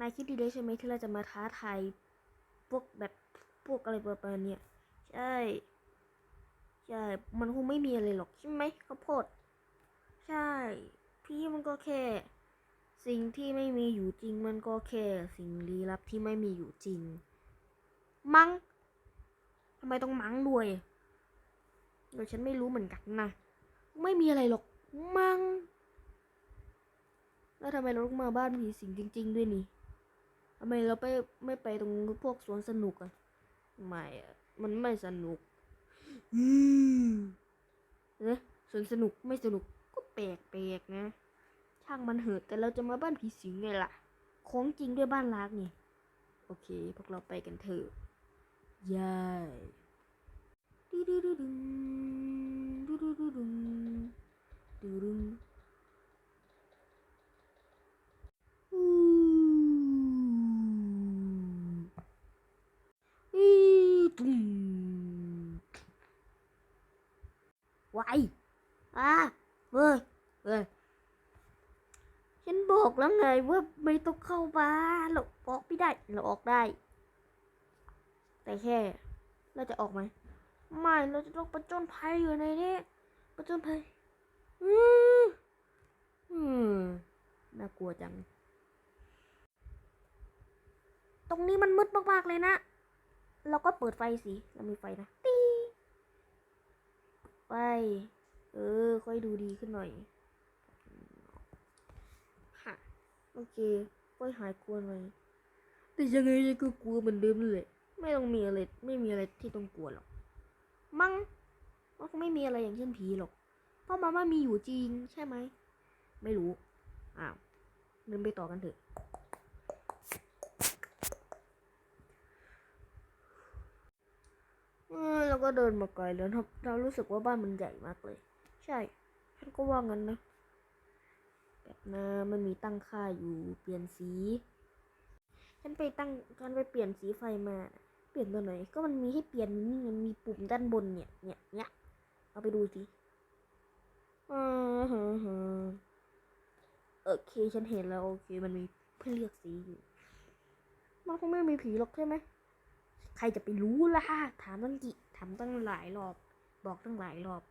นายคิดดีเลยใช่ไหมที่เราจะมาท้าทายพวกแบบพวกอะไรประมาณเนี้ยใช่ใช่มันคงไม่มีอะไรหรอกใช่ไหมข้าวโพดใช่ พี่มันก็แค่ สิ่งที่ไม่มีอยู่จริง มันก็แค่สิ่งลี้ลับที่ไม่มีอยู่จริง มัง้งทำไมต้องมั้งด้วยเดี๋ยวฉันไม่รู้เหมือนกันนะไม่มีอะไรหรอกมัง้งแล้วทำไมเราต้องมาบ้านผีสิงจริง ๆ ด้วยนี่ ทำไมเราไปไม่ไปตรงพวกสวนสนุกอะไม่มันไม่สนุกอืมนะสวนสนุกไม่สนุกก็แปลกแปลกนะ ช่างมันเหอะแต่เราจะมาบ้านผีสิงไงล่ะ ของจริงด้วยบ้านลักงไงโอเค พวกเราไปกันเถอะยัยดูดูดูดูดูดูดู ไวอะเว้ยเว้ยฉันบอกแล้วไงว่าไม่ต้องเข้าบ้านเราออกไม่ได้เราออกได้ แต่แค่เราจะออกไหมไม่เราจะต้องประจนภัยอยู่ในนี้ประจนภัยอืมอืมน่ากลัวจัง ตรงนี้มันมืดมากๆเลยนะ เราก็เปิดไฟสิเรามีไฟนะตี ไฟเออ ค่อยดูดีขึ้นหน่อย ค่ะ โอเคก็หายกลัวหน่อย แต่ยังไงฉันก็กลัวเหมือนเดิมเลย ไม่ต้องมีอะไร ไม่มีอะไรที่ต้องกลัวหรอก มั้งมันคงไม่มีอะไรอย่างเช่นผีหรอก เพราะมาม่ามีอยู่จริงใช่ไหม ไม่รู้ อ้าวเดินไปต่อกันเถอะ เออเรา ก็เดินมาไกลแล้วเราเรารู้สึกว่าบ้านมันใหญ่มากเลย ใช่ ฉันก็ว่างั้นนะแบบนะมันมีตั้งค่าอยู่เปลี่ยนสี ฉันไปตั้งฉันไปเปลี่ยนสีไฟมา เปลี่ยนตัวไหน ก็มันมีให้เปลี่ยนนี่มันมีปุ่มด้านบนเนี่ยเนี่ยเนี่ยเอาไปดูสิอ่าฮะฮะโอเค ฉันเห็นแล้ว โอเค มันมีเพื่อเลือกสีอยู่ มันคงไม่มีผีหรอกใช่ไหม ใครจะไปรู้ล่ะถามตั้งกี่ถามตั้งหลายรอบ บอกตั้งหลายรอบ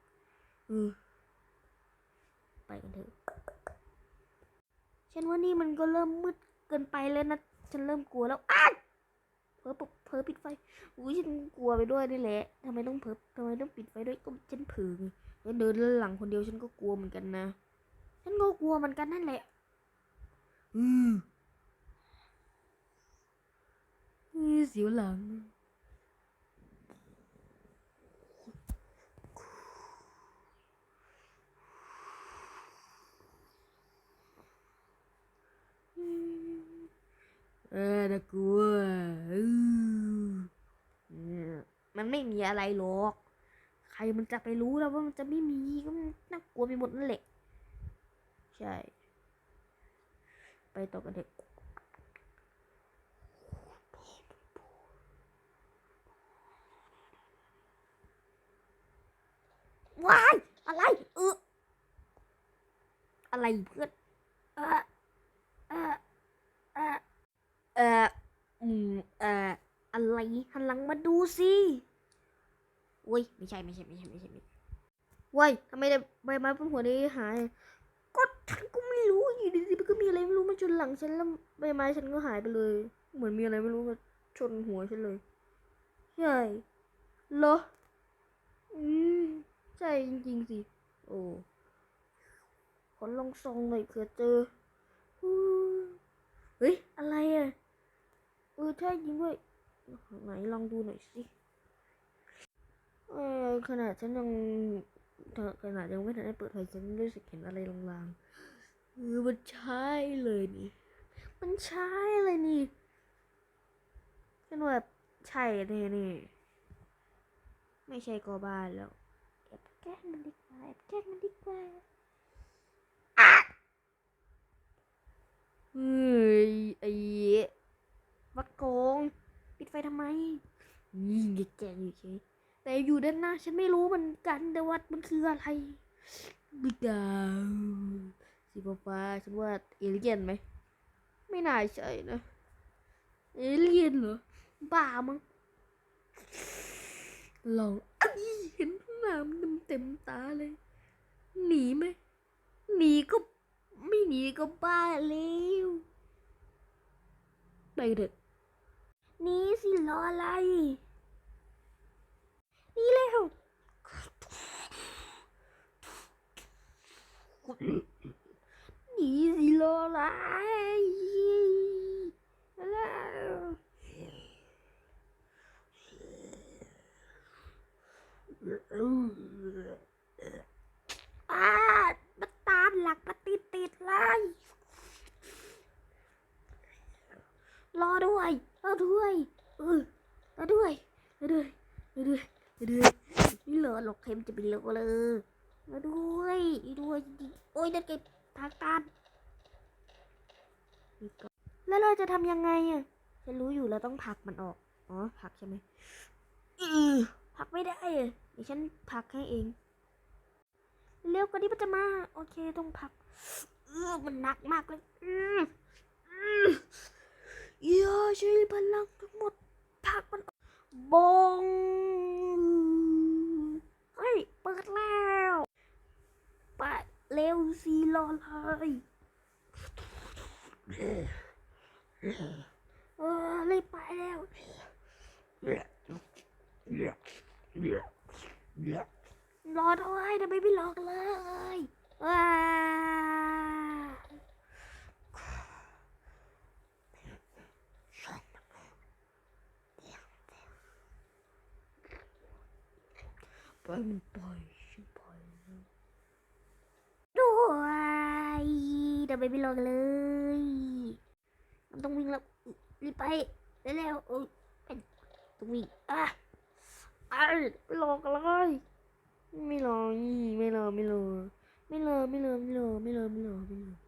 เออไปกันเถอะฉันว่านี่มันก็เริ่มมืดเกินไปแล้วนะ ฉันเริ่มกลัวแล้วอ้าเผลอปบเผลอปิดไฟอุ้ยฉันกลัวไปด้วยนี่แหละทำไมต้องเผลอทำไมต้องปิดไฟด้วยก็ฉันเผลอไงแล้วเดินหลังคนเดียวฉันก็กลัวเหมือนกันนะ ฉันก็กลัวเหมือนกันนั่นแหละ อืมเสียวหลัง น่ากลัวมันไม่มีอะไรหรอก ใครมันจะไปรู้แล้วว่ามันจะไม่มีก็นน่ากลัวไปหมดนั่นแหละ ใช่ ไปต่อกันเถอะว้ายอะไรเอออะไรเพื่อนเออเออเออ เอ่อ อืม เอ่อ อะไรหันหลังมาดูสิโอ้ย ไม่ใช่ไม่ใช่ไม่ใช่ไม่ใช่ไม่ใช่ว้ยทำไมได้ใบไม้บนหัวนี้หาย ก็ฉันก็ไม่รู้อยู่ดีๆมันก็มีอะไรไม่รู้มาชนหลังฉันแล้วใบไม้ฉันก็หายไปเลย เหมือนมีอะไรไม่รู้มาชนหัวฉันเลย ใช่เหรอ อืมใช่จริงๆสิ โอ้ขอลองส่องหน่อยเผื่อเจอ เฮ้ย อะไรอะ เออใช่จริงด้วย ไหนลองดูหน่อยสิ ออขนาดฉันยังขนาดยังไม่ทันได้เปิดไฟฉันรู้สึกเห็นอะไรลางๆเออมันใช่เลยนี่ มันใช่เลยนี่ฉันว่าแบบใช่แน่นี่ ไม่ใช่ก็บ้านแล้วแอบแกล้งมันดีกว่าแอบแกล้งมันดีกว่าเฮ้ยไอ้วัดโกง ปิดไฟทำไมนี่แกอยู่เฉย แต่อยู่ด้านหน้าฉันไม่รู้มือนกันแต่วัดมันคืออะไรบิดาวสีฟ้าฉันว่าเอเลี่ยนไหมไม่น่าใช่นะเอเลี่ยนเหรอบ้ามั้งลองอันนี้เห็นหน้ามันเต็มตาเลย หนีไหมหนีก็ไม่หนีก็บ้าแล้วไปเถอะหนีสิรออะไร นี่แล้วนีสิรออะไรแล้วอามันตามหลักมาติดติดๆเลยรอด้วยรอด้วยเออรอด้วยรอด้วยรอด้วย รอด้วยไม่รอหรอกเค็มจะเป็นโลเลยรอด้วยด้วยโอ้ยนั่นไงทางตันแล้วเราจะทำยังไงอะฉันรู้อยู่แล้วต้องผักมันออก อ๋อผักใช่ไหมออผักไม่ได้อะเดี๋ยวฉันผักให้เอง เร็วกว่านี้มันจะมา โอเคต้องพักเออมันหนักมากเลยอืออเยอะใช้พลังทั้งหมดพักมันออกบง เฮ้ย เปิดแล้วไปเร็วสีรอเลยเออเลยไปแล้วรอด้วยทำไมไม่รอกเลยว้า ปล่อยมันปล่อยช่วยปล่อยด้วยเดี๋ยวไปไม่รอกันเลย มันต้องวิ่งแล้วรีไปเร็วๆโอ้ยเป็นต้องวิ่งอะอะไม่รอกนยไม่รอไม่ลอไม่ลอไม่ลอไม่ลอไม่ลอไม่ลอไม่ลอ